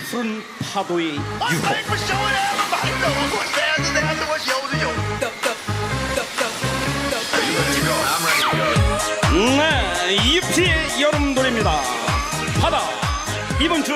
쓴 파도의 유혹. 네, 이피의 여름 노래입니다. 바다 이번 주